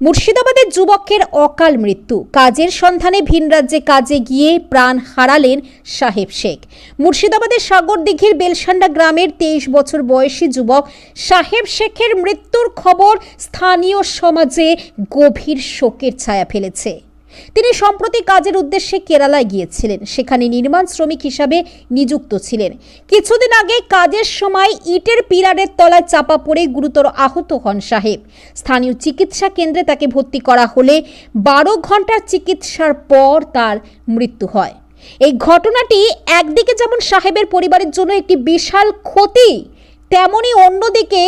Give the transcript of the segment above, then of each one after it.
মুর্শিদাবাদের যুবকের অকাল মৃত্যু। কাজের সন্ধানে ভিন রাজ্যে কাজে গিয়ে প্রাণ হারালেন সাহেব শেখ। মুর্শিদাবাদের সাগরদিঘির বেলসান্ডা গ্রামের তেইশ বছর বয়সী যুবক সাহেব শেখের মৃত্যুর খবর স্থানীয় সমাজে গভীর শোকের ছায়া ফেলেছে। তিনি সম্প্রতি কাজের উদ্দেশ্যে কেরালায় গিয়েছিলেন। সেখানে নির্মাণ শ্রমিক হিসাবে নিযুক্ত ছিলেন। কিছুদিন আগে কাজের সময় ইটের পিলারের তলায় চাপা পড়ে গুরুতর আহত হন সাহেব। স্থানীয় চিকিৎসা কেন্দ্রে তাকে ভর্তি করা হলে বারো ঘণ্টার চিকিৎসার পর তার মৃত্যু হয়। এই ঘটনাটি একদিকে যেমন সাহেবের পরিবারের জন্য একটি বিশাল ক্ষতি, তেমনি অন্যদিকে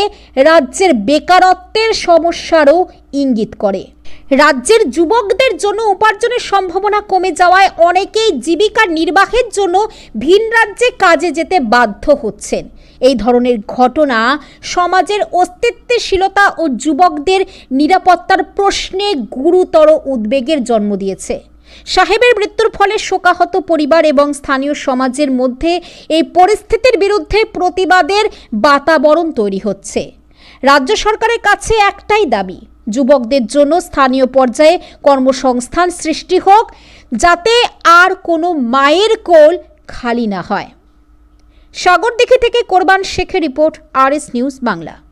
রাজ্যের বেকারত্বের সমস্যারও ইঙ্গিত করে। রাজ্যের যুবকদের জন্য উপার্জনের সম্ভাবনা কমে যাওয়ায় অনেকেই জীবিকা নির্বাহের জন্য ভিন রাজ্যে কাজে যেতে বাধ্য হচ্ছেন। এই ধরনের ঘটনা সমাজের অস্তিত্বশীলতা ও যুবকদের নিরাপত্তার প্রশ্নে গুরুতর উদ্বেগের জন্ম দিয়েছে। সাহেবের মৃত্যুর ফলে শোকাহত পরিবার এবং স্থানীয় সমাজের মধ্যে এই পরিস্থিতির বিরুদ্ধে প্রতিবাদের বাতাবরণ তৈরি হচ্ছে। রাজ্য সরকারের কাছে একটাই দাবি যুবকদের জন্য স্থানীয় পর্যায়ে কর্মসংস্থান সৃষ্টি হোক, যাতে আর কোনো মায়ের কোল খালি না হয়। সাগর সাগরদিঘি থেকে কোরবান শেখের রিপোর্ট আর নিউজ বাংলা।